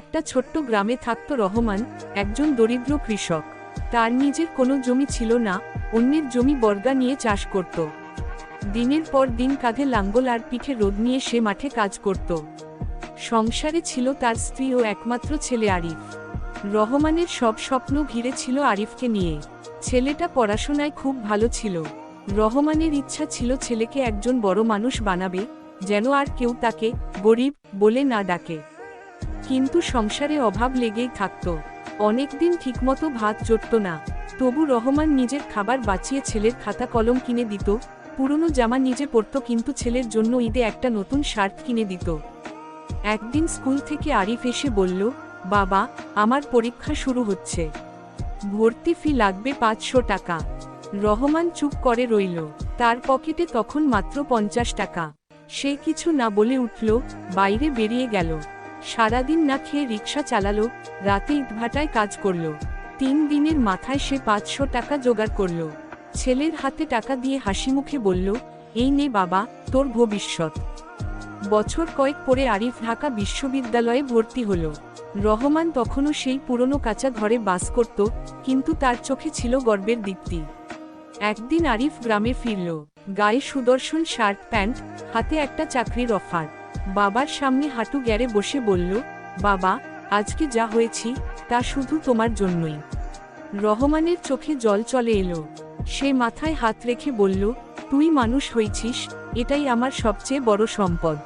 একটা ছোট্ট গ্রামে থাকত রহমান, একজন দরিদ্র কৃষক। তার নিজের কোনো জমি ছিল না, অন্যের জমি বর্গা নিয়ে চাষ করত। দিনের পর দিন কাঁধে লাঙ্গল আর পিঠে রোদ নিয়ে সে মাঠে কাজ করত। সংসারে ছিল তার স্ত্রী ও একমাত্র ছেলে আরিফ। রহমানের সব স্বপ্ন ঘিরে ছিল আরিফকে নিয়ে। ছেলেটা পড়াশোনায় খুব ভালো ছিল। রহমানের ইচ্ছা ছিল ছেলেকে একজন বড় মানুষ বানাবে, যেন আর কেউ তাকে গরিব বলে না ডাকে। কিন্তু সংসারে অভাব লেগেই থাকত। অনেকদিন ঠিকমতো ভাত জুটত না। তবু রহমান নিজের খাবার বাঁচিয়ে ছেলের খাতা কলম কিনে দিত। পুরনো জামা নিজে পরত কিন্তু ছেলের জন্য ঈদে একটা নতুন শার্ট কিনে দিত। একদিন স্কুল থেকে আরিফ এসে বলল, বাবা, আমার পরীক্ষা শুরু হচ্ছে। ভর্তি ফি লাগবে পাঁচশো টাকা। রহমান চুপ করে রইল। তার পকেটে তখন মাত্র পঞ্চাশ টাকা। সে কিছু না বলে উঠল, বাইরে বেরিয়ে গেল। সারাদিন না খেয়ে রিক্সা চালালো, রাতে ইটভাটায় কাজ করল। তিন দিনের মাথায় সে পাঁচশো টাকা জোগাড় করল। ছেলের হাতে টাকা দিয়ে হাসি মুখে বলল, এই নে বাবা, তোর ভবিষ্যৎ। বছর কয়েক পরে আরিফ ঢাকা বিশ্ববিদ্যালয়ে ভর্তি হল। রহমান তখনও সেই পুরনো কাঁচা ঘরে বাস করত, কিন্তু তার চোখে ছিল গর্বের দীপ্তি। একদিন আরিফ গ্রামে ফিরল, গায়ে সুদর্শন শার্ট প্যান্ট, হাতে একটা চাকরির অফার। বাবার সামনে হাঁটু গ্যারে বসে বলল, বাবা, আজকে যা হয়েছি, তা শুধু তোমার জন্যই। রহমানের চোখে জল চলে এলো। সে মাথায় হাত রেখে বলল, তুই মানুষ হয়েছিস, এটাই আমার সবচেয়ে বড় সম্পদ।